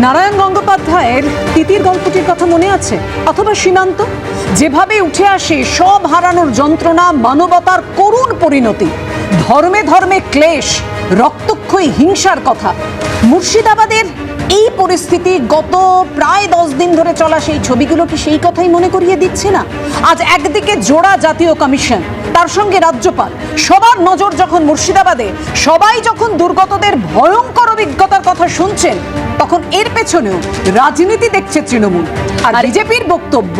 নারায়ণ গঙ্গোপাধ্যায়ের তিতির গল্পটির কথা মনে আছে? অথবা সীমান্ত? যেভাবে উঠে আসে সব হারানোর যন্ত্রণা, মানবতার করুণ পরিণতি। ধর্মে ধর্মে ক্লেশ, রক্তক্ষয়ী হিংসার কথা। মুর্শিদাবাদের এই পরিস্থিতি গত প্রায় দশ দিন ধরে চলা সেই ছবিগুলো কি সেই কথাই মনে করিয়ে দিচ্ছে না? আজ একদিকে জোড়া জাতীয় কমিশন তার সঙ্গে রাজ্যপাল। সবার নজর যখন মুর্শিদাবাদে সবাই যখন দুর্গতদের ভয়ঙ্কর অভিজ্ঞতার কথা শুনছেন তখন এর পেছনেও রাজনীতি দেখছে তৃণমূল। আর বিজেপির বক্তব্য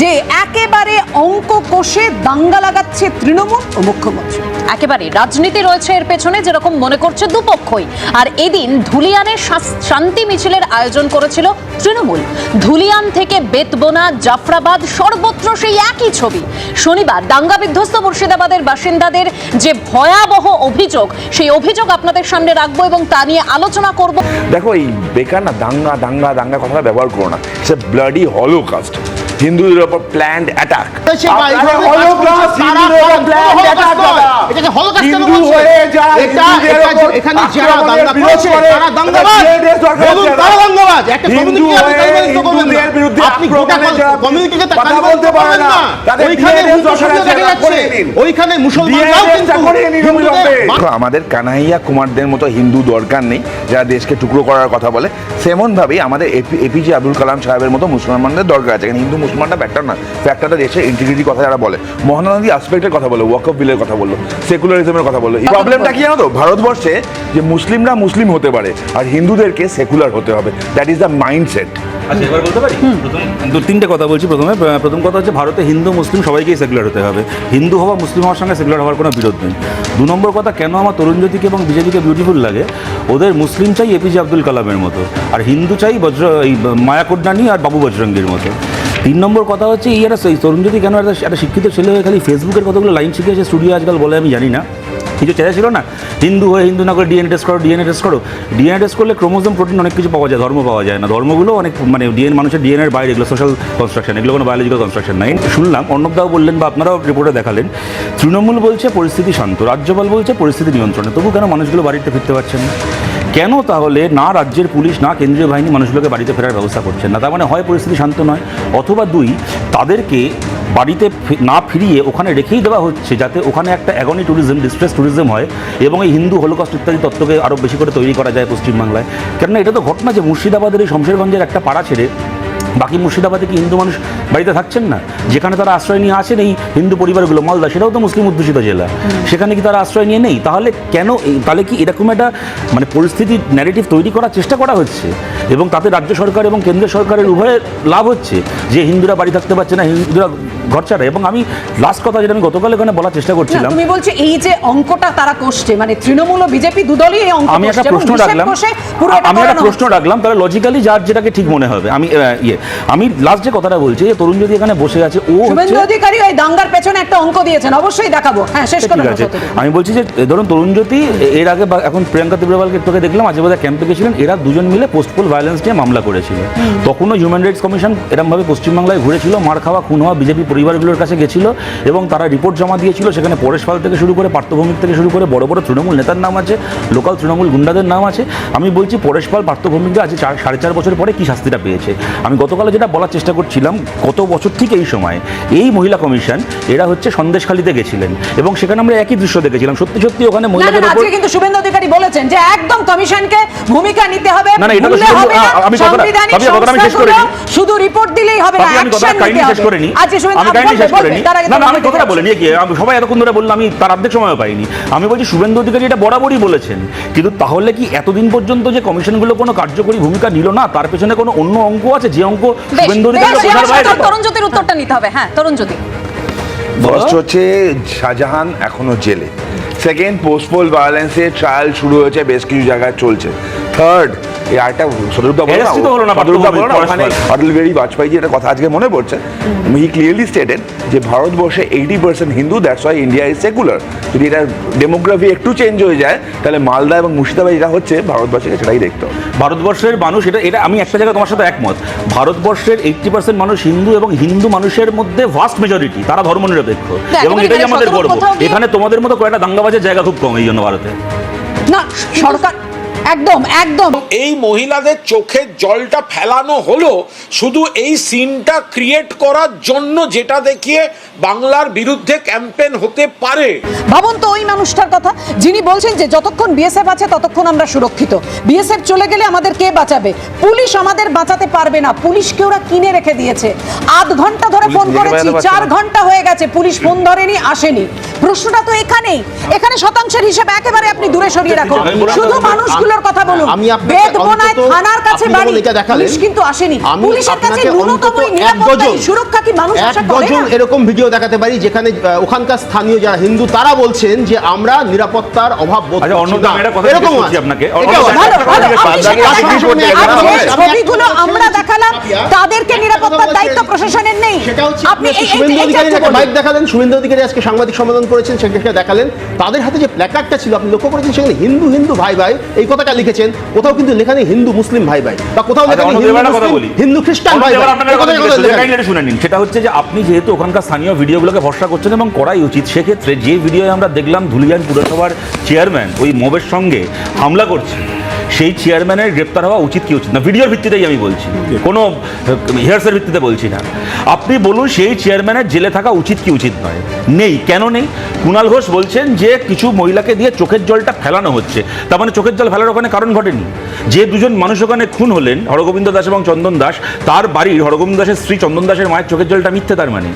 যে একেবারে অঙ্ক কষে দাঙ্গা লাগাচ্ছে তৃণমূল ও মুখ্যমন্ত্রী। একেবারে রাজনীতি রয়েছে এর পেছনে যেরকম মনে করছে দুপক্ষই। আর এদিন ধুলিয়ানে শান্তি মিছিলের আয়োজন করেছিল তৃণমূল। ধুলিয়ান থেকে বেতবোনা জাফরাবাদ সর্বত্র সেই একই ছবি। শনিবার দাঙ্গা বিধ্বস্ত মুর্শিদাবাদের বাসিন্দাদের যে ভয়াবহ অভিযোগ সেই অভিযোগ আপনাদের সামনে রাখব এবং তা নিয়ে আলোচনা করব। দেখো এই বেকার না দাঙ্গা দাঙ্গা দাঙ্গা কথাটা ব্যবহার করো না। সে ব্লাডি হলোকাস্ট হিন্দুদের উপর প্ল্যান্ড অ্যাটাক আমাদের কানাইয়া কুমারদের মতো হিন্দু দরকার নেই যারা দেশকে টুকরো করার কথা বলে। সেমন ভাবেই আমাদের এপিজে আব্দুল কালাম সাহেবের মতো মুসলমানদের দরকার আছে হিন্দু মুসলমানটা ফ্যাক্টর না ফ্যাক্টরটা দেশের ইন্টিগ্রিটি কথা যারা বলে। মহানা গান্ধী আসপেক্টের কথা বলো ওয়াক অফ বিলের কথা বলল সেকুলারিজমের কথা বলল। প্রবলেমটা কি জানো তো? ভারতবর্ষে যে মুসলিমরা মুসলিম হতে পারে আর হিন্দুদেরকে সেকুলার হতে হবে। দ্যাট ইজ দ্য মাইন্ডসেট আচ্ছা এবার বলতে পারি? প্রথম দু তিনটে কথা বলছি প্রথমে। প্রথম কথা হচ্ছে ভারতে হিন্দু মুসলিম সবাইকেই সেকুলার হতে হবে। হিন্দু হওয়া মুসলিম হওয়ার সঙ্গে সেকুলার হওয়ার কোনো বিরোধ নেই। দু নম্বর কথা কেন আমার তরুণ জ্যোতিকে এবং বিজেপিকে বিউটিফুল লাগে? ওদের মুসলিম চাই এপিজে আব্দুল কালামের মতো আর হিন্দু চাই বজ্র এই মায়া কোডনানি আর বাবু বজরঙ্গির মতো। তিন নম্বর কথা হচ্ছে, এই একটা তরুণ যদি কেন একটা শিক্ষিত ছেলে হয়ে খালি ফেসবুকের কতগুলো লাইন শিখেছে স্টুডিও আজকাল বলে আমি জানি না। কিছু চেষ্টা ছিল না? হিন্দু হয়ে হিন্দু না করে ডিএনএ টেস্ট করো ডিএনএ টেস্ট করো। ডিএনএ টেস্ট করলে ক্রোমোজোম প্রোটিন অনেক কিছু পাওয়া যায়, ধর্ম পাওয়া যায় না। ধর্মগুলো অনেক মানে ডিএন মানুষের ডিএনএ বাইরে, এগুলো সোশ্যাল কনস্ট্রাকশন এগুলো কোনো বায়োলজিক্যাল কনস্ট্রাকশন নাই শুনলাম অর্ণবদাও বললেন বা আপনারাও রিপোর্টে দেখালেন, তৃণমূল বলছে পরিস্থিতি শান্ত, রাজ্যপাল বলছে পরিস্থিতি নিয়ন্ত্রণে। তবু কেন মানুষগুলো বাড়িতে ফিরতে পারছেন না? কেন তাহলে না রাজ্যের পুলিশ, না কেন্দ্রীয় বাহিনী মানুষগুলোকে বাড়িতে ফেরার ব্যবস্থা করছেন না? তার মানে হয় পরিস্থিতি শান্ত নয়, অথবা দুই, তাদেরকে বাড়িতে না ফিরিয়ে ওখানে রেখেই দেওয়া হচ্ছে যাতে ওখানে একটা অ্যাগনি ট্যুরিজম ডিস্ট্রেস ট্যুরিজম হয় এবং এই হিন্দু হলোকস্ট ইত্যাদি তত্ত্বকে আরও বেশি করে তৈরি করা যায় পশ্চিমবাংলায়। কেননা এটা তো ঘটনা যে মুর্শিদাবাদের এই শমশেরগঞ্জের একটা পাড়া ছেড়ে বাকি মুর্শিদাবাদে কি হিন্দু মানুষ বাড়িতে থাকছেন না? যেখানে তারা আশ্রয় নিয়ে আসেন এই হিন্দু পরিবারগুলো, মালদা, সেটাও তো মুসলিম অধ্যুষিত জেলা। সেখানে কি তারা আশ্রয় নিয়ে নেই? তাহলে কেন তাহলে কি এরকম একটা মানে পরিস্থিতি ন্যারেটিভ তৈরি করার চেষ্টা করা হচ্ছে? এবং তাতে রাজ্য সরকার এবং কেন্দ্র সরকারের উভয়ের লাভ হচ্ছে? যে হিন্দুরা বাড়ি থাকতে পারছে না, হিন্দুরা ঘর ছাড়া এবং আমি লাস্ট কথা যেটা আমি গতকাল এখানে বলার চেষ্টা করছিলাম তুমি বলছো এই যে অঙ্কটা তারা কষছে মানে তৃণমূল ও বিজেপি দুদলই এই অঙ্ক আমি একটা প্রশ্ন রাখলাম। আমি একটা প্রশ্ন রাখলাম তাহলে লজিক্যালি যার যেটাকে ঠিক মনে হবে। আমি ইয়ে। আমি লাস্ট যে কথাটা বলছি যে তরুণ যদি এখানে বসে আছে ও শুভেন্দু অধিকারী ওই দাঙ্গার পেছনে একটা অঙ্ক দিয়েছেন অবশ্যই দেখাবো। হ্যাঁ শেষ করে আমি বলছি যে ধরুন তরুণ তরুণজ্যোতি এর আগে এখন প্রিয়াঙ্কা তীব্রবালকে তোকে দেখলাম আজকে বোধহয় ক্যাম্পে গেছিলেন এরা দুজন মিলে পোস্টপোল ভায়োলেন্স নিয়ে মামলা করেছিল। তখনও হিউম্যান রাইটস কমিশন এরমভাবে পশ্চিমবাংলায় ঘুরেছিল মার খাওয়া খুন হওয়া বিজেপি পরিবারগুলোর কাছে গেছিল এবং তারা রিপোর্ট জমা দিয়েছিল। সেখানে পরেশ পাল থেকে শুরু করে পার্থভৌমিক থেকে শুরু করে বড় বড় তৃণমূল নেতার নাম আছে লোকাল তৃণমূল গুন্ডাদের নাম আছে। আমি বলছি পরেশ পাল পার্থভৌমিকরা আজ চার সাড়ে চার বছর পরে কি শাস্তিটা পেয়েছে? আমি গতকালে যেটা বলার চেষ্টা করছিলাম কত বছর ঠিক এই সময় এই মহিলা কমিশন এরা হচ্ছে সন্দেশখালিতে গেছিলেন এবং সেখানে আমরা একই দৃশ্য দেখেছিলাম। সত্যি সত্যি ওখানে মহিলাদের উপর আজকে কিন্তু শুভেন্দু অধিকারী বলেছেন যে একদম কমিশনকে ভূমিকা নিতে হবে না, না, এটা তো আমি কথাটা আমি শেষ করে সংস্থাগুলো নিই। শুধু রিপোর্ট দিলেই হবে না আমি অ্যাকশন শেষ হবে। করে নিই আজকে শুভেন্দু আমি শেষ না না কথাটা বলে। নিয়ে গিয়ে সবাই এতক্ষণ ধরে বললাম আমি তার অর্ধেক সময় পাইনি। আমি বলছি শুভেন্দু অধিকারী এটা বরাবরই বলেছেন। কিন্তু তাহলে কি এতদিন পর্যন্ত যে কমিশনগুলো কোনো কার্যকরী ভূমিকা নিল না তার পেছনে কোনো অন্য অঙ্ক আছে? যে অঙ্ক শুভেন্দু অধিকারী তরুণ জ্যোতির উত্তরটা নিতে হবে। হ্যাঁ তরুণ জ্যোতি ফার্স্ট হচ্ছে শাহজাহান এখনও জেলে। সেকেন্ড পোস্টপোল ভায়োলেন্সের ট্রায়াল শুরু হয়েছে বেশ কিছু জায়গায় চলছে। থার্ড এই আরেকটা সদরূপটা বলো Arrest হলো না, সদরূপটা বলো না ওখানে অটল বিহারী বাজপেয়ী একটা কথা আজকে মনে পড়ছে। হি ক্লিয়ারলি স্টেটেড যে ভারতবর্ষে eighty percent Hindu that's why India is secular যদি এটা ডেমোগ্রাফি একটু চেঞ্জ হয়ে যায় তাহলে মালদা এবং মুর্শিদাবাদ যেটা হচ্ছে ভারতবাসীকে সেটাই দেখতে হবে। ভারতবর্ষের মানুষ এটা এটা আমি একটা জায়গায় তোমার সাথে একমত। ভারতবর্ষের এইটটি পার্সেন্ট মানুষ হিন্দু এবং হিন্দু মানুষের মধ্যে ভাস্ট মেজরিটি তারা ধর্মনিরপেক্ষ। না, এবং এটাই আমাদের গর্ব। এখানে তোমাদের মতো কয়েকটা দাঙ্গাবাজের জায়গা খুব কম এই জন্য ভারতে। না সরকার একদম একদম। এই মহিলাদের চোখের জলটা ফেলানো হলো শুধু এই সিনটা ক্রিয়েট করার জন্য যেটা দেখিয়ে বাংলার বিরুদ্ধে ক্যাম্পেন হতে পারে। ভাবুন তো ওই মানুষটার কথা যিনি বলছেন যে যতক্ষণ বিএসএফ আছে ততক্ষণ আমরা সুরক্ষিত। বিএসএফ চলে গেলে আমাদের কে বাঁচাবে? পুলিশ আমাদের বাঁচাতে পারবে না। পুলিশকে ওরা কিনে রেখে দিয়েছে। আধ ঘণ্টা ধরে ফোন করেছি চার ঘণ্টা হয়ে গেছে পুলিশ ফোন ধরেনি আসেনি। প্রশ্নটা তো এখানেই। এখানে শতাংশের হিসাবে একেবারে আপনি দূরে সরিয়ে রাখুন। শুধু তো, কথা বলুন। আমি বেদবোনায় থানার কাছে বাড়ি। এটা দেখালেন, পুলিশ কিন্তু আসেনি। পুলিশের কাছে ন্যূনতম নিরাপত্তা সুরক্ষা কি মানুষ আশা করে না? এরকম ভিডিও দেখাতে পারি যেখানে ওখানকার স্থানীয় যারা হিন্দু তারা বলছেন যে আমরা নিরাপত্তার অভাব বোধ করছি। কথা এরকম। আপনাকে। ছবিগুলো আমরা দেখালাম তাদেরকে নিরাপত্তার দায়িত্ব প্রশাসনের নেই। আপনি শুভেন্দু অধিকারী। বাইক দেখালেন? শুভেন্দু অধিকারী আজকে সাংবাদিক সম্মেলন করেছেন সেখানে দেখালেন। তাদের হাতে যে প্ল্যাকার্ডটা ছিল আপনি লক্ষ্য করেছেন সেখানে হিন্দু হিন্দু ভাই ভাই এই কথাটা লিখেছেন কোথাও কিন্তু লেখা নেই হিন্দু মুসলিম ভাই ভাই বা কোথাও আচ্ছা, লেখা নেই হিন্দু খ্রিস্টান ভাই ভাই শুনে নিন। সেটা হচ্ছে যে আপনি যেহেতু ওখানকার স্থানীয় ভিডিওগুলোকে ভরসা করছেন এবং করাই উচিত সেক্ষেত্রে যে ভিডিও আমরা দেখলাম ধুলিয়ান পুরসভার চেয়ারম্যান ওই মবের সঙ্গে হামলা করছে সেই চেয়ারম্যানের গ্রেপ্তার হওয়া উচিত কি উচিত না? ভিডিওর ভিত্তিতেই আমি বলছি। কোনো হিয়ার্সের ভিত্তিতে বলছি না। আপনি বলুন সেই চেয়ারম্যানের জেলে থাকা উচিত কি উচিত নয়? নেই। কেন নেই? কুণাল ঘোষ বলছেন যে কিছু মহিলাকে দিয়ে চোখের জলটা ফেলানো হচ্ছে। তার মানে চোখের জল ফেলার ওখানে কারণ ঘটেনি। যে দুজন মানুষ ওখানে খুন হলেন, হরগোবিন্দ দাস এবং চন্দন দাস, তার বাড়ির হরগোবিন্দ দাসের স্ত্রী চন্দন দাসের মায়ের চোখের জলটা মিথ্যে তার মানে।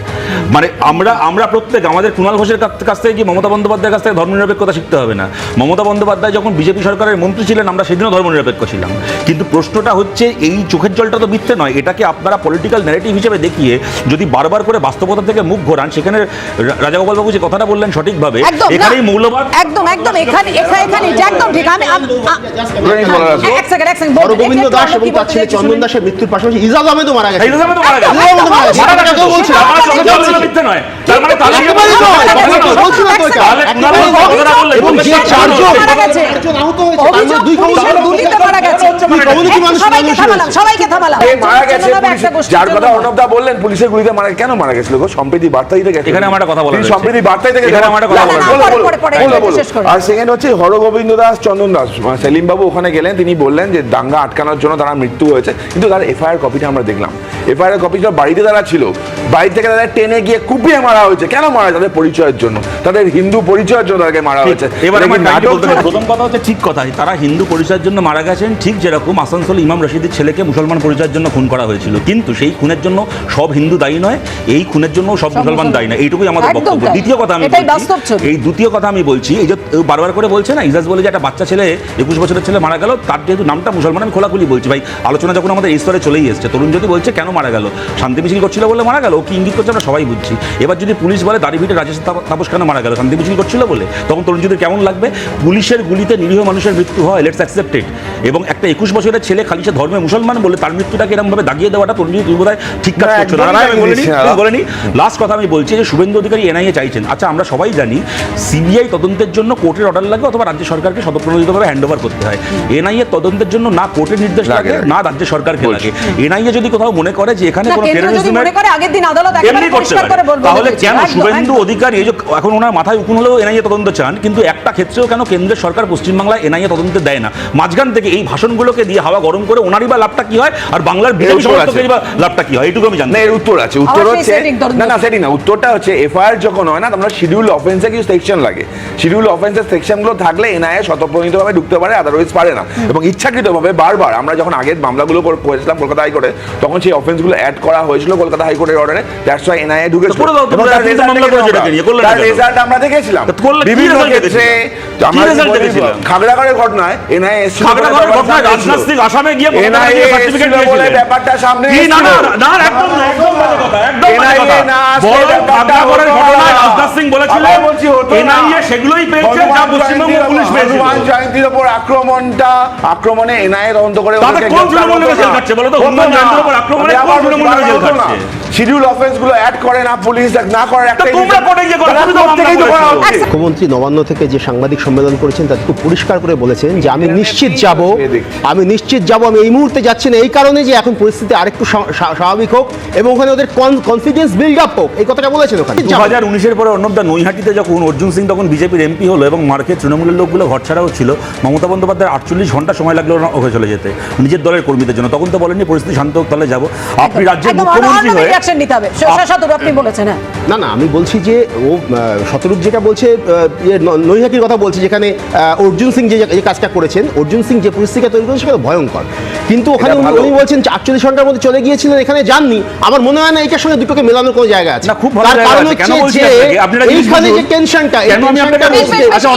মানে আমরা আমরা প্রত্যেক, আমাদের কুণাল ঘোষের কাছ- থেকে কি মমতা বন্দ্যোপাধ্যায়ের কাছ থেকে ধর্মনিরপেক্ষতা শিখতে হবে না। মমতা বন্দ্যোপাধ্যায় যখন বিজেপি সরকারের মন্ত্রী ছিলেন, আমরা সেদিনও ধর্মনিরপেক্ষ ছিলাম। কিন্তু প্রশ্নটা হচ্ছে এই চোখের জলটা তো মিথ্যে নয় এটাকে আপনারা পলিটিক্যাল ন্যারেটিভ হিসেবে দেখিয়ে যদি বারবার করে বাস্তবতা থেকে মুখ ঘোরান সেখানে রা- রাজাগোপাল বাবু যে কথাটা বললেন সঠিকভাবে এখানেই মৌলবাদ একদম একদম এখানে এখানে এখানে একদম ঠিক আমি আম- আ- পুরানি বলার আছে। এক সেকেন্ড এক সেকেন্ড হরগোবিন্দ দাস এবং তার ছেলে চন্দন দাসের মৃত্যুর পাশাপাশি ইজাজ আহমেদও মারা গেছে এই জন্য তো মারা গেছে। ইজাজ আহমেদও মারা গেছে মারা গেছে কেউ বলছে আমার চোখের জল মিথ্যে নয়। তার মানে তাহলে এবং যে চারজন মারা গেছে। চারজন আহত হয়েছে তার অভিযোগ মধ্যে দুই পুলিশের কমিউনিটি গুলিতে মারা গেছে দুই কমিউনিটি মানুষ সবাইকে থামালাম সবাইকে থামালাম। মারা গেছে চলুন, পুলিশ- একটা গোষ্ঠীর যার কথা অর্ণবদা বললেন পুলিশের গুলিতে মারা কেন মারা গেছিল গো? সম্প্রীতি বার্তা দিতে এখানে আমার কথা বলার সম্প্রীতি বার্তা দিতে এখানে আমার কথা না, না, বলার বলো, রয়েছে। বলো, পরে, পরে, বলো, পরে, বলো। শেষ করো। আর সেকেন্ড হচ্ছে হরগোবিন্দ দাস চন্দন দাস মানে সেলিম বাবু ওখানে গেলেন। তিনি বললেন যে দাঙ্গা আটকানোর জন্য তারা মৃত্যু হয়েছে। কিন্তু তার এফআইআর কপিটা আমরা দেখলাম। এফআইআর কপিটা বাড়িতে তারা ছিল বাড়ি থেকে তাদের টেনে গিয়ে কুপিয়ে মারা হয়েছে। কেন মারা? তাদের পরিচয়ের জন্য। তাদের হিন্দু পরিচয়ের জন্য তাদেরকে মারা হয়েছে। এবার বলতে হবে। প্রথম কথা হচ্ছে ঠিক কথাই তারা হিন্দু পরিচয়ের জন্য মারা গেছেন ঠিক যেরকম আসানসোল ইমাম রশিদের ছেলেকে মুসলমান পরিচয়ের জন্য খুন করা হয়েছিল কিন্তু সেই খুনের জন্য সব হিন্দু দায়ী নয় এই খুনের জন্য সব মুসলমান। দায়ী নয় এইটুকুই আমাদের বক্তব্য দ্বিতীয় কথা আমি। এই দ্বিতীয় কথা আমি বলছি এই যে বারবার করে বলছে না ইজাজ বলে যে একটা বাচ্চা ছেলে একুশ বছরের ছেলে মারা গেল তার যেহেতু নামটা মুসলমান আমি খোলাখুলি বলছি ভাই আলোচনা যখন আমাদের এই স্তরে চলেই এসছে তরুণ যদি বলছে কেন মারা গেল শান্তি মিছিল করছিল বলে মারা গেল ও কি ইঙ্গিত করছে আমরা সবাই বুঝছি এবার যদি পুলিশ বলে দাড়ি ভিটে রাজেশ তাপস কেন মারা গেল শান্তি মিছিল করছিল বলে তখন তরুণ যদি কেমন লাগবে? পুলিশের গুলিতে নিরীহ মানুষের মৃত্যু হয় লেটস অ্যাকসেপ্টেড এবং একটা একুশ বছরের ছেলে খালি সে ধর্মে মুসলমান বলে তার মৃত্যুটাকে এরকম ভাবে দাগিয়ে দেওয়াটা তরুণ বোধহয় ঠিক কাজ না, করছ না। আমি বলিনি, লাস্ট কথা আমি বলছি যে শুভেন্দু অধিকারী এনআইএ চাইছেন। আচ্ছা আমরা সবাই জানি সিবিআই তদন্তের জন্য কোর্টের অর্ডার লাগে অথবা রাজ্য সরকারকে স্বতঃপ্রণোদিতভাবে হ্যান্ড ওভার করতে হয়। এনআইএ তদন্তের জন্য না কোর্টের নির্দেশ লাগে। না রাজ্য সরকারকে লাগে। এনআইএ যদি কোথাও মনে করে যে এখানে কোনো মনে আগের দিন আদালত এমনি করতে পারে। তাহলে কেন শুভেন্দু অধিকারী এই যে এখন ওনার মাথায় উকুন হলেও এনআইএ তদন্ত চান কিন্তু একটা ক্ষেত্রেও কেন কেন্দ্রের সরকার পশ্চিমবাংলায় এনআইএ তদন্তে দেয় না? মাঝখান থেকে এই ভাষণগুলোকে দিয়ে হাওয়া গরম করে ওনারই বা লাভটা কি হয়? আর বাংলার বিজেপি বা লাভটা কি হয়? এইটুকু আমি জানি না এর উত্তর আছে। উত্তর হচ্ছে না না সেটি না। উত্তরটা হচ্ছে এফআইআর যখন হয় না তোমরা শিডিউল অফেন্সে কিছু সেকশন লাগে। শিডিউল অফেন্সের সেকশনগুলো থাকলে এনআইএ স্বতঃপ্রণীতভাবে ঢুকতে পারে আদারওয়াইজ পারে না। এবং ইচ্ছাকৃতভাবে বারবার আমরা যখন আগের মামলাগুলো কর- করেছিলাম কলকাতা হাইকোর্টে তখন সেই অফেন্সগুলো অ্যাড করা হয়েছিল কলকাতা হাইকোর্টের অর্ডারে দ্যাটস ওয়াই এনআইএ এটাকে কেন? রেজাল্ট আমরা। দেখেছিলাম। করলে বিভিন্ন result ক্ষেত্রে দেখেছিলাম? আমরা কি যদি result বলি, দেখেছিলাম? খাগড়াগড়ের ঘটনায় এনআইএ খাগড়াগড়ের ঘটনায় রাজনাথ সিং আসামে গিয়ে মমতা NIA ব্যানার্জিকে certificate এসেছিল বলে ব্যাপারটা সামনে না, না, না, না, একদম না, একদম কথা, একদম কথা। না আসলে খাগড়াগড়ের ঘটনায় রাজনাথ সিং বলেছিলেন, আবার বলছি হতো না। NIA সেগুলোই পেয়েছে যা পশ্চিমবঙ্গ পুলিশ ওপর- হনুমান জয়ন্তীর ওপর আক্রমণটা আক্রমণে এনআইএ তদন্ত করে তাতে কোন তৃণমূল নেতা জেল খাচ্ছে বলো তো? হনুমান জয়ন্তীর ওপর আক্রমণে কোন তৃণমূল নেতা জেল খাচ্ছে? শিডিউল অফেন্সগুলো অ্যাড করে না পুলিশ না করে একটা তোমরা কোর্টে গিয়ে করো। মুখ্যমন্ত্রী নবান্ন থেকে যে সাংবাদিক সম্মেলন করেছেন তাতে খুব পরিষ্কার করে বলেছেন যে আমি নিশ্চিত যাব আমি নিশ্চিত যাব আমি এই মুহূর্তে যাচ্ছি না এই কারণে যে এখন পরিস্থিতি আরেকটু স্বা- স্বা- স্বাভাবিক হোক এবং ওখানে ওদের কনফিডেন্স বিল্ড আপ হোক। এই কথাটা বলেছেন ওখানে। দু হাজার উনিশের পরে অন্যদা নৈহাটিতে যখন অর্জুন সিং তখন বিজেপির এমপি হলো এবং মার্কেট তৃণমূলের লোকগুলো ঘর ছাড়াও ছিল মমতা বন্দ্যোপাধ্যায় আটচল্লিশ ঘণ্টা সময় লাগল না ওকে চলে যেতে নিজের দলের কর্মীদের জন্য। তখন তো বলেননি পরিস্থিতি শান্ত হোক তাহলে যাব। আপনি রাজ্যের একদম মুখ্যমন্ত্রী হয়ে রিয়াকশন নিতে হবে। আপনি বলেছেন হ্যাঁ। না না আমি বলছি যে ও শতরূপ যেটা বলছে ইয়ে নৈহাটির কথা বলছে যেখানে অর্জুন সিং যে যে কাজটা করেছেন অর্জুন সিং যে তৈরি করেছে সেটা ভয়ঙ্কর। কিন্তু ওখানে উনি- বলছেন আটচল্লিশ ঘণ্টার মধ্যে চলে গিয়েছিলেন এখানে যাননি। আমার মনে হয় না এটার সঙ্গে দুটোকে মেলানোর কোনো জায়গা আছে। খুব তার কারণ হচ্ছে যে এইখানে যে টেনশনটা আমি আপনাকে বলছি? আচ্ছা।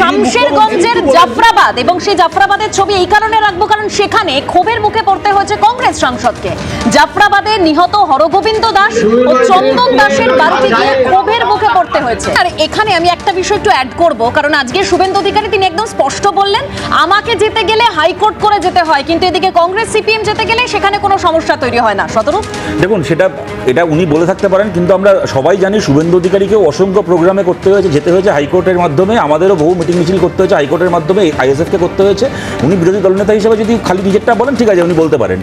শামশেরগঞ্জের জাফরাবাদ এবং সেই জাফরাবাদের ছবি এই কারণে রাখব কারণ সেখানে ক্ষোভের মুখে পড়তে হয়েছে কংগ্রেস সাংসদকে জাফরাবাদে নিহত হরগোবিন্দ দাস ও চন্দন দাসের বাড়িতে গিয়ে ক্ষোভের মুখে পড়তে হয়েছে। আর এখানে আমি একটা বিষয় একটু অ্যাড করব, কারণ আজকে শুভেন্দু অধিকারী তিনি একদম স্পষ্ট বললেন, আমাকে যেতে গেলে হাইকোর্ট করে যেতে হয়, কিন্তু এদিকে কংগ্রেস, সিপিএম যেতে গেলে সেখানে কোনো সমস্যা তৈরি হয় না। শতরূপ? দেখুন, সেটা, এটা উনি বলে থাকতে পারেন, কিন্তু আমরা সবাই জানি শুভেন্দু অধিকারীকেও অসংখ্য প্রোগ্রামে করতে হয়েছে, যেতে হয়েছে হাইকোর্টের মাধ্যমে, আমাদেরও বহু মিটিং মিছিল করতে হয়েছে, হাইকোর্টের মাধ্যমে আইএসএফকে করতে হয়েছে। উনি বিরোধী দলনেতা হিসেবে যদি খালি নিজেরটা বলেন, ঠিক আছে, উনি বলতে পারেন।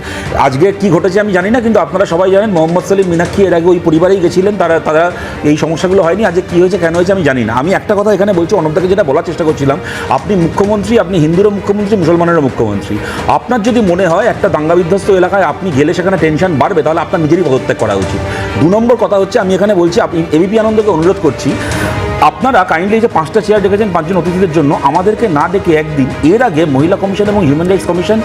আজকে কি ঘটেছে আমি জানি না, কিন্তু আপনারা সবাই জানেন, মোহাম্মদ সালিম মিনাক্ষী এর আগে ওই পরিবারেই গেছিলেন, তারা তারা এই সমস্যাগুলো হয়নি আজকে কি হয়েছে, কেন হয়েছে আমি জানি না। আমি একটা কথা এখানে বলছি অনবদাকে যেটা বলার চেষ্টা করছিলাম, আপনি মুখ্যমন্ত্রী, আপনি হিন্দুরও মুখ্যমন্ত্রী, মুসলমানেরও মুখ্যমন্ত্রী। আপনার যদি মনে হয় একটা দাঙ্গা বিধ্বস্ত এলাকায় আপনি গেলে সেখানে টেনশন বাড়বে, তাহলে আপনার নিজেরই পদত্যাগ করা উচিত। দু নম্বর কথা হচ্ছে, আমি এখানে বলছি, আপনি এবিপি আনন্দকে অনুরোধ করছি আপনারা কাইন্ডলি যে পাঁচটা চেয়ার ডেকেছেন পাঁচজন অতিথিদের জন্য আমাদেরকে না ডেকে একদিন এর আগে মহিলা কমিশন এবং হিউম্যান রাইটস কমিশন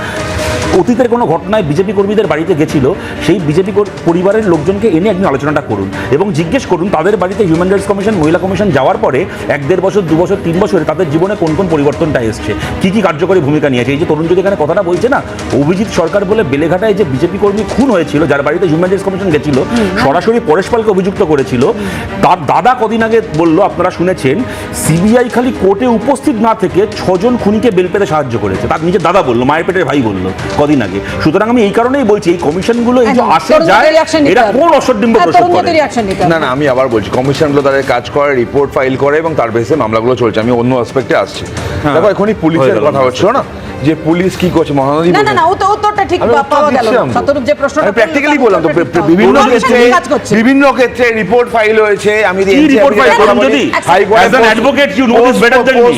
অতীতের কোনো ঘটনায় বিজেপি কর্মীদের বাড়িতে গেছিল সেই বিজেপি পরিবারের লোকজনকে এনে একদিন আলোচনাটা করুন এবং জিজ্ঞেস করুন তাদের বাড়িতে হিউম্যান রাইটস কমিশন মহিলা কমিশন যাওয়ার পরে এক দেড় বছর দু বছর তিন বছরে তাদের জীবনে কোন কোন পরিবর্তনটা এসছে? কি কি কার্যকরী ভূমিকা নিয়েছে? এই যে তরুণ যদি এখানে কথাটা বলছে না অভিজিৎ সরকার বলে বেলেঘাটায় যে বিজেপি কর্মী খুন হয়েছিল যার বাড়িতে হিউম্যান রাইটস কমিশন গেছিল সরাসরি পরেশ পালকে অভিযুক্ত করেছিল তার দাদা কদিন আগে বলল আপনারা শুনেছেন সিবিআই খালি কোর্টে উপস্থিত না থেকে ছজন খুনিকে বেল পেতে সাহায্য করেছে। তার নিজের দাদা বলল মায়ের পেটের ভাই বলল কদিন আগে। সুতরাং আমি এই কারণেই বলছি এই কমিশনগুলো এই যে একদম। আসে যায় এটা এরা কোন অসডিম্ব হ্যাঁ, করে। নিতে হবে। না না আমি আবার বলছি কমিশনগুলো তাদের কাজ করে রিপোর্ট ফাইল করে এবং তার বেসে মামলাগুলো চলছে। আমি অন্য আসপেক্টে আসছি। হ্যাঁ, দেখো এখনই হয়ে পুলিশের কথা হচ্ছিল না? যে পুলিশ কি করছে মহানদী না না না ও তো উত্তরটা ঠিক পাওয়া গেল। শতরূপ যে প্রশ্নটা আমি প্র্যাকটিক্যালি বললাম তো বিভিন্ন ক্ষেত্রে? বিভিন্ন ক্ষেত্রে রিপোর্ট ফাইল হয়েছে আমি কি রিপোর্ট ফাইল করুন যদি as an advocate you know this better than me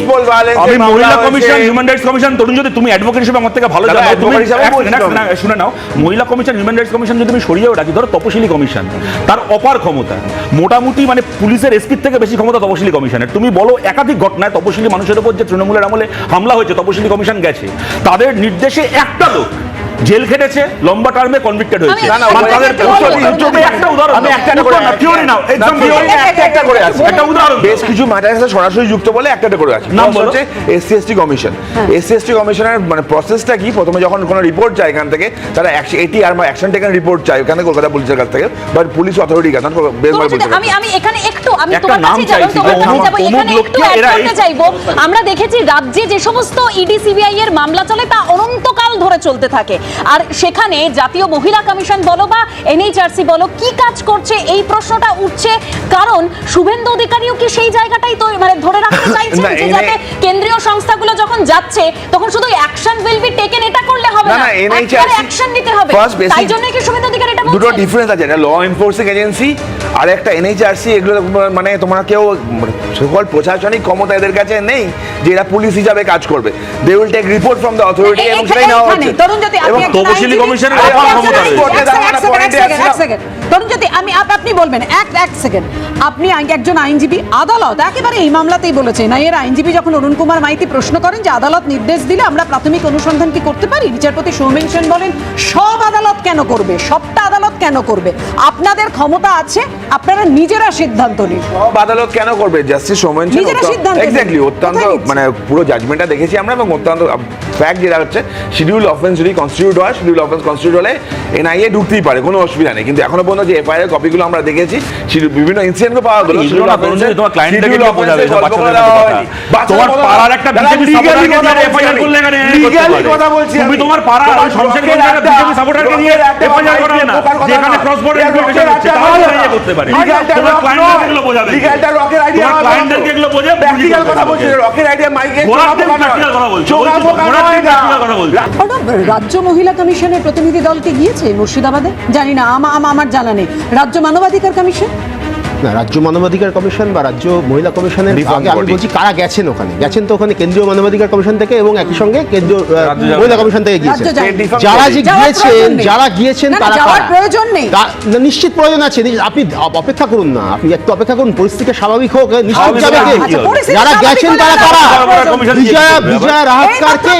আমি মহিলা কমিশন হিউম্যান রাইটস কমিশন তরুণ যদি তুমি অ্যাডভোকেট হিসেবে আমার থেকে ভালো জানো তুমি advocate হিসাবে এক- না, না, শুনে নাও। মহিলা কমিশন হিউম্যান রাইটস কমিশন যদি তুমি সরিয়েও রাখি ধরো তপশিলি কমিশন তার অপার ক্ষমতা মোটামুটি মানে পুলিশের এসপির থেকে বেশি ক্ষমতা তপশিলি কমিশনের তুমি বলো একাধিক ঘটনায় তপশিলি মানুষের উপর যে তৃণমূলের আমলে হামলা হয়েছে তপশিলি কমিশন গেছে। তাদের নির্দেশে একটা লোক জেল খেটেছে লম্বা টার্মে কনভিক্টেড হয়েছে। একটা উদাহরণ আমি একটা করে নাও, একটা একটা করে আছে। একটা উদাহরণ বেশ কিছু সাথে সরাসরি যুক্ত বলে একটা একটা করে আছে। নাম হচ্ছে SC ST commission SC ST কমিশনের মানে প্রসেসটা কি? প্রথমে যখন কোনো রিপোর্ট চায় এখান থেকে তারা এটি আর অ্যাকশন টেকেন রিপোর্ট চায় ওখানে কলকাতা পুলিশের কাছ থেকে। বাট পুলিশ অথরিটি কাছে আমি আমি এখানে একটু আমি তোমার কাছে যাব এখানে একটু চাইব আমরা দেখেছি রাজ্যে যে সমস্ত ইডি সিবিআই এর মামলা চলে তা অনন্তকাল ধরে চলতে থাকে। আর সেখানে জাতীয় মহিলা কমিশন বলো বা এনএইচআরসি বলো কি কাজ করছে? এই প্রশ্নটা উঠছে। কারণ শুভেন্দু অধিকারীও কি সেই জায়গাটাই তো মানে ধরে রাখতে চাইছেন যে যাতে কেন্দ্রীয় সংস্থাগুলো যখন যাচ্ছে তখন শুধু অ্যাকশন উইল বি টেকেন এটা করলে হবে না, NHRC অ্যাকশন নিতে হবে। তাই জন্য কি শুভেন্দু অধিকারী এটা দুটো ডিফারেন্স আছে একটা ল এনফোর্সিং এজেন্সি আর একটা এনএইচআরসি এগুলো মানে তোমরা কেউ সকল প্রশাসনিক ক্ষমতা এদের কাছে নেই। যে এরা পুলিশ হিসাবে কাজ করবে। They will take report from the authority এবং সেটাই নেওয়া হচ্ছে তরুণ জ্যোতি, আপনি এবং একজন তপশিলি কমিশনের ক্ষমতা রয়েছে। জ্যোতি, আমি আপনি বলবেন এক এক সেকেন্ড। আপনি একজন আইনজীবী আদালত একেবারে এই মামলাতেই বলেছেন। এর আইনজীবী যখন অরুণ কুমার মাইতি প্রশ্ন করেন যে আদালত নির্দেশ দিলে আমরা প্রাথমিক অনুসন্ধান কি করতে পারি? বিচারপতি সৌমেন সেন বলেন সব আদালত কেন করবে? সবটা আদালত কেন করবে? আপনাদের ক্ষমতা আছে আপনারা নিজেরা সিদ্ধান্ত নিন। সব আদালত কেন করবে? জাস্টিস সৌমেন সিদ্ধান্ত এক্স্যাক্টলি অত্যন্ত মানে পুরো জাজমেন্টটা দেখেছি আমরা এবং অত্যন্ত ফ্যাক্ট যেটা হচ্ছে শিডিউল অফেন্স যদি কনস্টিটিউট হয় শিডিউল অফেন্স কনস্টিটিউট হলে এনআইএ ঢুকতেই পারে কোনো অসুবিধা নেই। কিন্তু এখনও পর্যন্ত যে এফআইআর কপিগুলো আমরা দেখেছি schedule- বিভিন্ন ইনসিডেন্টও পাওয়া গেল এগুলো না, তরুণ তোমার client-টাকে বোঝাবে। তোমার পাড়ার একটা BJP supporter কে নিয়ে FIR করলে এখানে করতে পারে। কথা বলছি তুমি তোমার পাড়ার শমশেরগঞ্জের একটা লোকের BJP কে নিয়ে FIR করাবে না। যেখানে না। cross border এর information লোকের হচ্ছে, তাহলে কথা করতে পারে। Legalটা তোমার client-দেরকে এগুলো বোঝাবে। Legalটা rock-এর idea তোমার client-দেরকে এগুলো বোঝাবে, বুঝিয়ে কথা বলছি, লোকে। rock-এর মাইকে নয়। কথা বলছি। রাজ্য মহিলা কমিশনের প্রতিনিধি দলকে গিয়েছে মুর্শিদাবাদে জানি না আমা- আমা- আমার জানা নেই। রাজ্য মানবাধিকার কমিশন? না রাজ্য মানবাধিকার কমিশন বা রাজ্য মহিলা কমিশনের আগে আমি বলছি কারা গেছেন ওখানে? গেছেন তো ওখানে কেন্দ্রীয় মানবাধিকার কমিশন থেকে এবং একই সঙ্গে কেন্দ্রীয়। মহিলা কমিশন থেকে গিয়েছেন। যারা যে গিয়েছেন যারা গিয়েছেন তারা প্রয়োজন নেই। নিশ্চিত প্রয়োজন আছে। আপনি অপেক্ষা করুন না আপনি একটু অপেক্ষা করুন পরিস্থিতি স্বাভাবিক হোক নিশ্চিত যাবে? পরিস্থিতি যারা গেছেন তারা কারা? বিজয়া বিজয়া রাহাতকার কে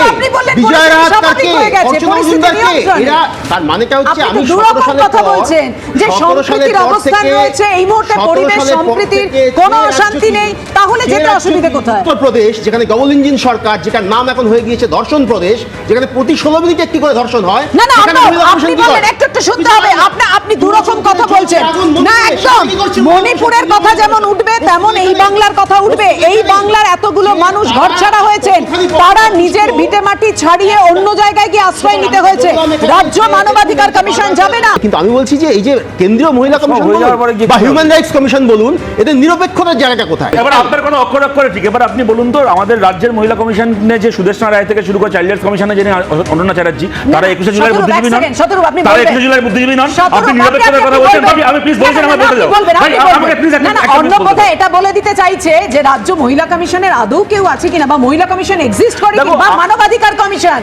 বিজয়া রাহাতকার কে অর্চনা মজুমদার কে এরা তার মানেটা হচ্ছে আমি তো দুরকম 17 সালের কথা পর- বলছেন যে 17 সম্প্রীতির অবস্থান রয়েছে এই মুহূর্তে 17 পরিবেশ সম্প্রীতির কোনো অশান্তি নেই তাহলে যে যেটা অসুবিধা কোথায় উত্তরপ্রদেশ যেখানে ডবল ইঞ্জিন সরকার যেটার নাম এখন হয়ে গিয়েছে ধর্ষণ প্রদেশ যেখানে প্রতি ষোলো মিনিটে একটি করে ধর্ষণ হয় না না আপনি একটু একটু শুনতে হবে। আপনি আপনি দুরকম কথা বলছেন না একদম? মণিপুরের কথা যেমন উঠবে তেমন এই বাংলার কথা উঠবে এই বাংলার এতগুলো মানুষ ঘর ছাড়া হয়েছেন তারা নিজের ভিটে মাটি ছাড়িয়ে অন্য জায়গায় গিয়ে আশ্রয় নিতে হয়েছে। রাজ্য মানবাধিকার কমিশন যাবে না। কিন্তু আমি বলছি যে এই যে কেন্দ্রীয় মহিলা কমিশন বা হিউম্যান রাইটস কমিশন বলুন এদের নিরপেক্ষতার জায়গাটা কোথায়? এবার আপনার কোনো অক্ষর অক্ষরে ঠিক। এবার আপনি বলুন তো আমাদের রাজ্যের মহিলা কমিশনে যে সুদেশনা রায় থেকে শুরু করে চাইল্ড কমিশনে যিনি অনন্যা চ্যাটার্জি তারা একুশে জুলাই বুদ্ধিজীবী নন। তারা একুশে জুলাই বুদ্ধিজীবী নন। আপনি নিরপেক্ষতার কথা বলছেন আমি আমি প্লিজ বলছেন আমার বলতে দাও আমাকে প্লিজ না, না, এটা বলে দিতে চাইছে যে রাজ্য মহিলা কমিশনের আদৌ কেউ আছে কিনা বা মহিলা কমিশন এক্সিস্ট করে দেখো, কি বা আ- মানবাধিকার কমিশন।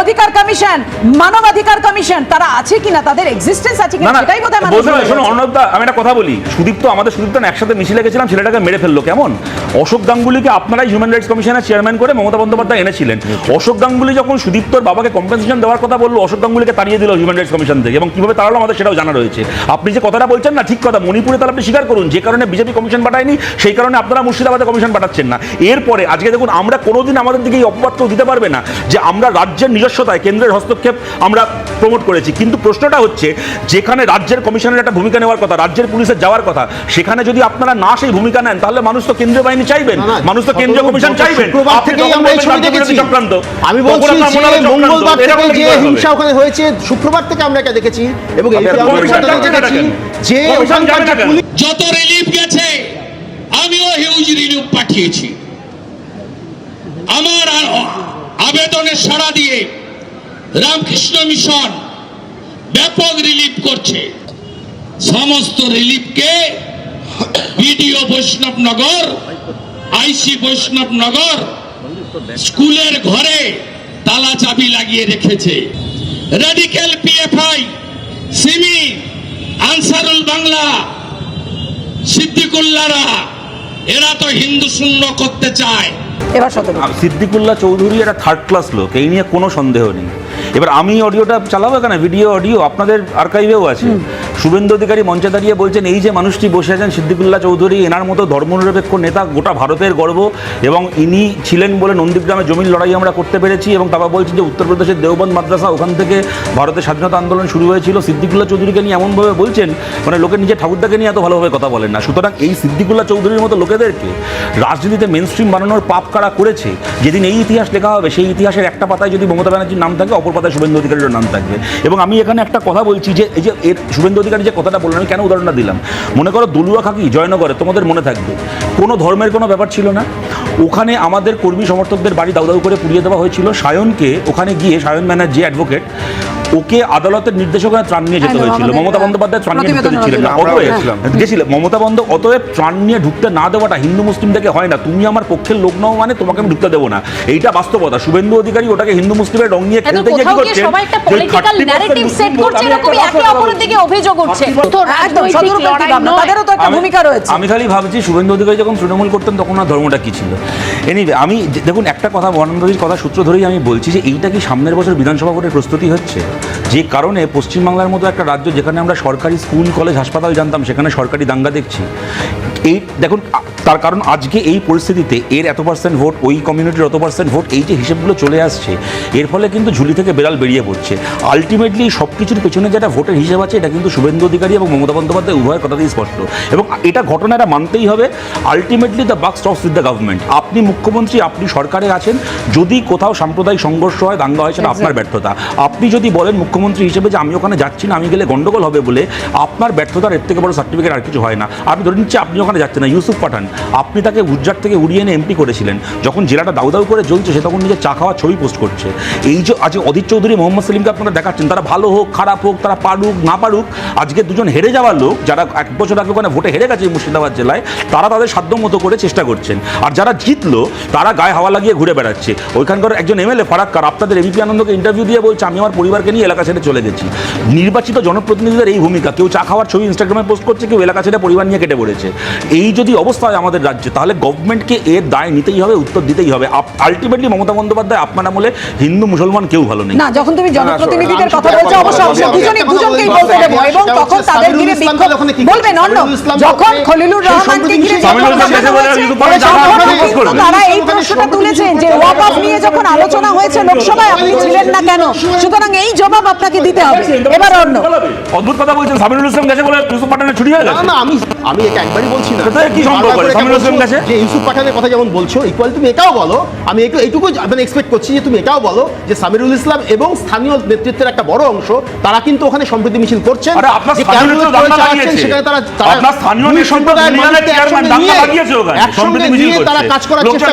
অধিকার কমিশন মানবাধিকার কমিশন তারা আছে কিনা তাদের এক্সিস্টেন্স আছে কিনা সেটাই বোধহয় শোনো। অর্ণবদা আমি একটা কথা বলি সুদীপ্ত আমাদের সুদীপ্ত না একসাথে মিছিলে গেছিলাম ছেলেটাকে মেরে ফেলল কেমন অশোক গাঙ্গুলিকে আপনারা হিউম্যান রাইটস কমিশনের চেয়ারম্যান করে মমতা বন্দ্যোপাধ্যায় এনেছিলেন অশোক গাঙ্গুলি যখন সুদীপ্তর বাবাকে কম্পেনসেশন দেওয়ার কথা বলল অশোক গাঙ্গুলিকে তাড়িয়ে দিল হিউম্যান রাইটস কমিশন থেকে এবং কীভাবে তাড়ালো আমাদের সেটাও জানা রয়েছে আপনি যে কথাটা বলছেন না ঠিক কথা মণিপুরে তাহলে আপনি স্বীকার করুন যে কারণে বিজেপি কমিশন পাঠায়নি সেই কারণে আপনারা মুর্শিদাবাদে কমিশন পাঠাচ্ছেন না এরপরে আজকে দেখুন আমরা কোনোদিন আমাদের দিকে এই অপবাদ কেউ দিতে পারবে না যে আমরা রাজ্যের নিজস্বতায় কেন্দ্রের হস্তক্ষেপ আমরা প্রমোট করেছি কিন্তু প্রশ্নটা হচ্ছে যেখানে রাজ্যের কমিশনের একটা ভূমিকা নেওয়ার কথা রাজ্যের পুলিশের যাওয়ার কথা সেখানে যদি আপনারা না সেই ভূমিকা নেন তাহলে মানুষ তো কেন্দ্রীয় বাহিনী চাইবেন মানুষ তো কেন্দ্রীয় কমিশন চাইবেন। আমি বলছি। মঙ্গলবার থেকে যে হিংসা ওখানে হয়েছে শুক্রবার থেকে আমরা এটা দেখেছি এবং? যে যত রিলিফ গেছে আমিও হিউজ রিলিফ পাঠিয়েছি আমার আ- আবেদনের সাড়া দিয়ে রামকৃষ্ণ মিশন ব্যাপক রিলিফ করছে। সমস্ত রিলিফকে বিডিও বৈষ্ণবনগর, আইসি বৈষ্ণবনগর স্কুলের ঘরে তালা চাবি লাগিয়ে রেখেছে। Radical PFI SIMI, Ansarul Bangla সিদ্দিকুল্লারা এরা তো হিন্দু শূন্য করতে চায়। এবার সতেরো সিদ্দিকুল্লাহ চৌধুরী একটা থার্ড ক্লাস লোক এই নিয়ে কোনো সন্দেহ নেই। এবার আমি অডিওটা চালাবো কেন? ভিডিও অডিও আপনাদের আর্কাইভেও আছে। শুভেন্দু অধিকারী মঞ্চে দাঁড়িয়ে বলছেন এই যে মানুষটি বসে আছেন সিদ্দিকুল্লাহ চৌধুরী এনার মতো ধর্মনিরপেক্ষ নেতা গোটা ভারতের গর্ব এবং ইনি ছিলেন বলে নন্দীগ্রামে জমির লড়াই আমরা করতে পেরেছি এবং তারপর বলছেন যে উত্তরপ্রদেশের দেওবন্দ মাদ্রাসা ওখান থেকে ভারতের স্বাধীনতা আন্দোলন শুরু হয়েছিল। সিদ্দিকুল্লাহ চৌধুরীকে নিয়ে এমনভাবে বলছেন মানে লোকের নিজের ঠাকুরদাকে নিয়ে এত ভালোভাবে কথা বলেন না। সুতরাং এই সিদ্দিকুল্লাহ চৌধুরীর মতো লোকেদেরকে রাজনীতিতে মেন স্ট্রিম বানানোর পাপ কারা করেছে? যেদিন এই ইতিহাস লেখা হবে সেই ইতিহাসের একটা পাতায় যদি মমতা ব্যানার্জির নাম থাকে অপর পাতায় শুভেন্দু অধিকারীর নাম থাকবে। এবং আমি এখানে একটা কথা বলছি যে, এই যে এর শুভেন্দু অধিকারী যে কথাটা বললাম আমি কেন উদাহরণটা দিলাম? মনে করো দলুয়া খাকি জয়নগরে তোমাদের মনে থাকবে। কোনো ধর্মের কোনো ব্যাপার ছিল না? ওখানে আমাদের কর্মী সমর্থকদের বাড়ি দাউ দাউ করে পুড়িয়ে দেওয়া হয়েছিল। সায়নকে ওখানে গিয়ে সায়ন ব্যানার্জি অ্যাডভোকেট ওকে আদালতের নির্দেশ ওখানে ত্রাণ নিয়ে যেতে হ্যাঁ, হয়েছিল। মমতা বন্দ্যোপাধ্যায় ত্রাণ নিয়ে ঢুকতে দিচ্ছিলেন না হয়েছিল। অতএব গেছিল মমতা বন্দ অতএব ত্রাণ নিয়ে ঢুকতে না দেওয়াটা হিন্দু মুসলিম থেকে হয় না। তুমি আমার পক্ষের লোক নও মানে তোমাকে আমি ঢুকতে দেবো না। এইটা বাস্তবতা। শুভেন্দু অধিকারী ওটাকে হিন্দু মুসলিমের রং নিয়ে খেলতে গিয়ে কি কোথাও গিয়ে করছেন? সবাই একটা যে ওই political 30% narrative set Muslim vote, করছে আমি খালি ভাবছি শুভেন্দু অধিকারী যখন তৃণমূল করতেন তখন আর ধর্মটা কি ছিল? এনিওয়ে আমি দেখুন, একটা কথা বর্ণবাদীর কথা সূত্র ধরেই আমি বলছি যে এইটা কি সামনের বছর বিধানসভা ভোটের প্রস্তুতি হচ্ছে? যে কারণে পশ্চিমবাংলার মতো একটা রাজ্য যেখানে আমরা সরকারি স্কুল, কলেজ, হাসপাতাল জানতাম, সেখানে সরকারি দাঙ্গা দেখছি। এই দেখুন তার কারণ আজকে এই পরিস্থিতিতে এর এত পার্সেন্ট ভোট ওই কমিউনিটির অত পার্সেন্ট ভোট এই যে হিসেবগুলো চলে আসছে, এর ফলে কিন্তু ঝুলি থেকে বেড়াল বেরিয়ে পড়ছে। আলটিমেটলি সব কিছুর পেছনে যেটা ভোটের হিসেব আছে, এটা কিন্তু শুভেন্দু অধিকারী এবং মমতা বন্দ্যোপাধ্যায় উভয়ের কথাতেই স্পষ্ট। এবং এটা ঘটনা এটা মানতেই হবে ultimately the buck stops with the government আপনি মুখ্যমন্ত্রী আপনি সরকারে আছেন যদি কোথাও সাম্প্রদায়িক সংঘর্ষ হয় দাঙ্গা হয় সেটা আপনার ব্যর্থতা। আপনি যদি বলেন মুখ্যমন্ত্রী হিসেবে যে আমি ওখানে যাচ্ছি না আমি গেলে গন্ডগোল হবে বলে আপনার ব্যর্থতার এর থেকে বড় সার্টিফিকেট আর কিছু হয় না। আমি ধরে নিচ্ছি আপনি ওখানে যাচ্ছেন না ইউসুফ পাঠান। আপনি তাকে গুজরাট থেকে উড়িয়ে এনে এমপি করেছিলেন। যখন জেলাটা দাউ দাউ করে জ্বলছে সে তখন নিজের চা খাওয়া ছবি পোস্ট করছে। এই যে আজ অধীর চৌধুরী মোহাম্মদ সেলিমকে আপনারা দেখাচ্ছেন তারা ভালো হোক খারাপ হোক তারা পারুক না পারুক আজকে দুজন হেরে যাওয়ার লোক যারা এক বছর আগে ওখানে ভোটে হেরে গেছে মুর্শিদাবাদ জেলায় তারা তাদের সাধ্য মতো করে চেষ্টা করছেন। আর যারা জিতলো তারা গায়ে হাওয়া লাগিয়ে ঘুরে বেড়াচ্ছে। ওইখানকার একজন এমএলএ ফারাক্কার আপনাদের এবিপি আনন্দকে ইন্টারভিউ দিয়ে বলছে আমি আমার পরিবারকে নিয়ে এলাকা ছেড়ে চলে গেছি। নির্বাচিত জনপ্রতিনিধিদের এই ভূমিকা কেউ চা খাওয়ার ছবি ইনস্টাগ্রামে পোস্ট করছে কেউ এলাকা ছেড়ে পরিবার নিয়ে কেটে পড়েছে। এই যদি অবস্থা হয় আমাদের রাজ্যে তাহলে গভর্নমেন্টকে এর দায় নিতেই হবে উত্তর দিতেই হবে। আলটিমেটলি মমতা বন্দ্যোপাধ্যায় আপনার আমলে হিন্দু মুসলমান কেউ ভালো নেই। না যখন তুমি জনপ্রতিনিধিদের কথা বলছো কথা অবশ্যই। দুজনে দুজনকেই বলতে। দেবো এবং তখন তাদের ঘিরে বিক্ষোভ বলবেন অন্য যখন খলিলুর রহমানকে ঘিরে যখন সামিরুল ইসলাম দেখানো দেশে বলে হয়েছে, কিন্তু পরে তখন জামাত কিন্তু পোস্ট করবে। তারা এই প্রশ্নটা তুলেছেন যে ওয়াকফ নিয়ে যখন আলোচনা হয়েছে লোকসভায় আপনি ছিলেন না কেন সুতরাং এই জবাব আপনাকে দিতে হবে এবার অন্য অদ্ভুত কথা বলছেন সামিরুল ইসলাম গেছে বলে ইউসুফ পাঠানের ছুটি হয়ে গেছে না আমি আমি এটা একবারই বলছি না কি সম্পর্ক? বারবার করে এটা সামিরুল ইসলাম বলছো যে ইউসুফ পাঠানের কথা যেমন বলছো ইকুয়াল তুমি এটাও বলো আমি এইটুকু মানে এক্সপেক্ট করছি যে তুমি এটাও বলো যে সামিরুল ইসলাম এবং স্থানীয় নেতৃত্বের একটা বড় অংশ তারা কিন্তু ওখানে সম্প্রীতি মিছিল করছেন আরে আপনার যে স্থানীয় ক্যাম্পগুলো নেতৃত্ব করে দাঙ্গা চালাচ্ছেন, লাগিয়েছে। সেখানে তারা স্থানীয় সম্প্রদায়ের করছে। কাজ করার চেষ্টা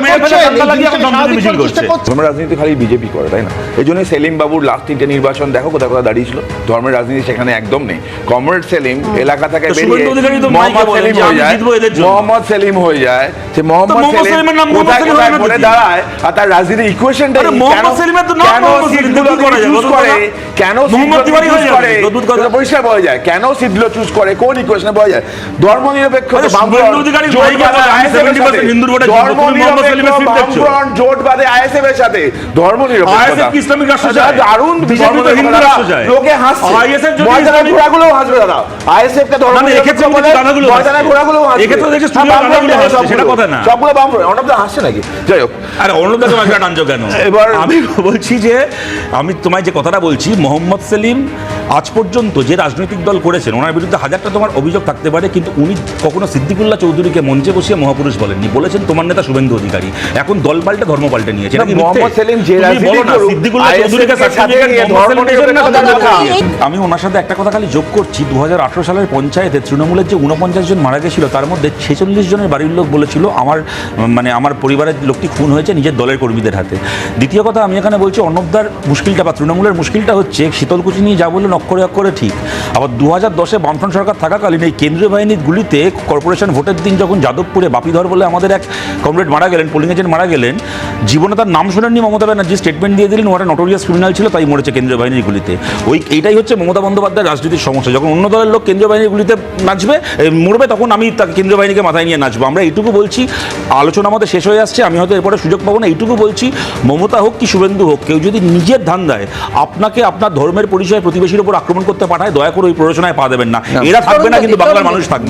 করছে। ধর্মের রাজনীতি খালি বিজেপি করে তাই না? এই জন্যই সেলিম বাবুর লাস্ট তিনটে নির্বাচন দেখো কোথায় কোথায় দাঁড়িয়েছিল। ধর্মের রাজনীতি সেখানে একদম নেই। কমরেড সেলিম এলাকা থেকে বেরিয়ে মোহাম্মদ সেলিম হয়ে যায়। জন্য। মোহাম্মদ সেলিম হয়ে যায়। সে মোহাম্মদ সেলিম কোথায় কোথায় করে দাঁড়ায় আর তার রাজনীতির ইকুয়েশনটা আরে মোহাম্মদ সেলিমের তো নাম মোহাম্মদ সেলিম, করা যায়? করে কেন মোহাম্মদ তিওয়ারি হয়ে যাবে, অদ্ভুত কথা। পরিষ্কার যায়। কেন চুজ করে? কোন ইকুয়েশনে পাওয়া যায়? ধর্ম নিরপেক্ষ আরে অধিকারী মাইকে বলে, 70% হিন্দুর ভোটে ধর্ম তুমি মোহাম্মদ সেলিমের নিরপেক্ষ সিট দেখছ? বামফ্রন্ট জোট বাদে আইএসএফ এর সাথে ধর্ম নিরপেক্ষতা ইসলামিক রাষ্ট্র দারুণ BJP ধর্ম তো হিন্দু নিরপেক্ষতা। রাষ্ট্র চায়। লোকে হাসছে ISF যদি ময়দানে হাসবে দাদা আইএসএফ কে ধর্ম না, না, নিরপেক্ষ বলে কিন্তু দাদাগুলো হাসছে। এক্ষেত্রে দেখছি স্টুডিও বামফ্রন্ট দাদাগুলো দেখো হাসছে, সেটা কথা না। সবগুলো বামফ্রন্ট অনব হাসছে নাকি যাই হোক আরে অন্যদাকে মাঝখানে টানছো কেন এবার- আমি বলছি যে আমি তোমায় যে কথাটা বলছি মোহাম্মদ সেলিম আজ পর্যন্ত যে রাজনৈতিক দল করেছেন ওনার বিরুদ্ধে হাজারটা তোমার অভিযোগ থাকতে পারে কিন্তু উনি কখনো সিদ্দিকুল্লাহ চৌধুরীকে মঞ্চে বসিয়ে মহাপুরুষ বলেননি বলেছেন তোমার নেতা শুভেন্দু অধিকারী। এখন দল পাল্টে ধর্ম পাল্টে নিয়েছে। আমি ওনার সাথে একটা কথা খালি যোগ করছি। দু সালের পঞ্চায়েতে তৃণমূলের যে উনপঞ্চাশ জন মারা গেছিল তার মধ্যে ছেচল্লিশ জনের বাড়ির লোক বলেছিল আমার মানে আমার পরিবারের লোকটি খুন হয়েছে নিজের দলের কর্মীদের হাতে। দ্বিতীয় কথা আমি এখানে বলছি অর্ণবদার মুশকিলটা বা তৃণমূলের মুশকিলটা হচ্ছে শীতলকুচি নিয়ে যা বললেন অক্ষরে অক্ষরে ঠিক। আবার দু হাজার দশে বামফ্রন্ট সরকার থাকাকালীন এই কেন্দ্রীয় বাহিনীর গুলিতে কর্পোরেশন ভোটের দিন যখন যাদবপুরে বাপিধর বলে আমাদের এক কমরেড মারা গেলেন পোলিং এজেন্ট মারা গেলেন জীবনে তার নাম শোনেননি মমতা ব্যানার্জি স্টেটমেন্ট দিয়ে দিলেন ওটা নটোরিয়াস ক্রিমিনাল ছিল তাই মরেছে কেন্দ্রীয় বাহিনীর গুলিতে। ওই এইটাই হচ্ছে মমতা বন্দ্যোপাধ্যায়ের রাজনীতির সমস্যা। যখন অন্য দলের লোক কেন্দ্রীয় বাহিনীর গুলিতে নাচবে মরবে তখন আমি তাকে কেন্দ্রীয় বাহিনীকে মাথায় নিয়ে নাচবো। আমরা এইটুকু বলছি আলোচনা আমাদের শেষ হয়ে আসছে আমি হয়তো এরপরে সুযোগ পাবো না এইটুকু বলছি মমতা হোক কি শুভেন্দু হোক কেউ যদি নিজের ধান্দায় আপনাকে আপনার ধর্মের পরিচয় প্রতিবেশীর উপর আক্রমণ করতে পাঠায় দয়া করে ওই প্ররোচনায় পা দেবেন না। এরা থাকবে না কিন্তু বাংলার মানুষ থাকবে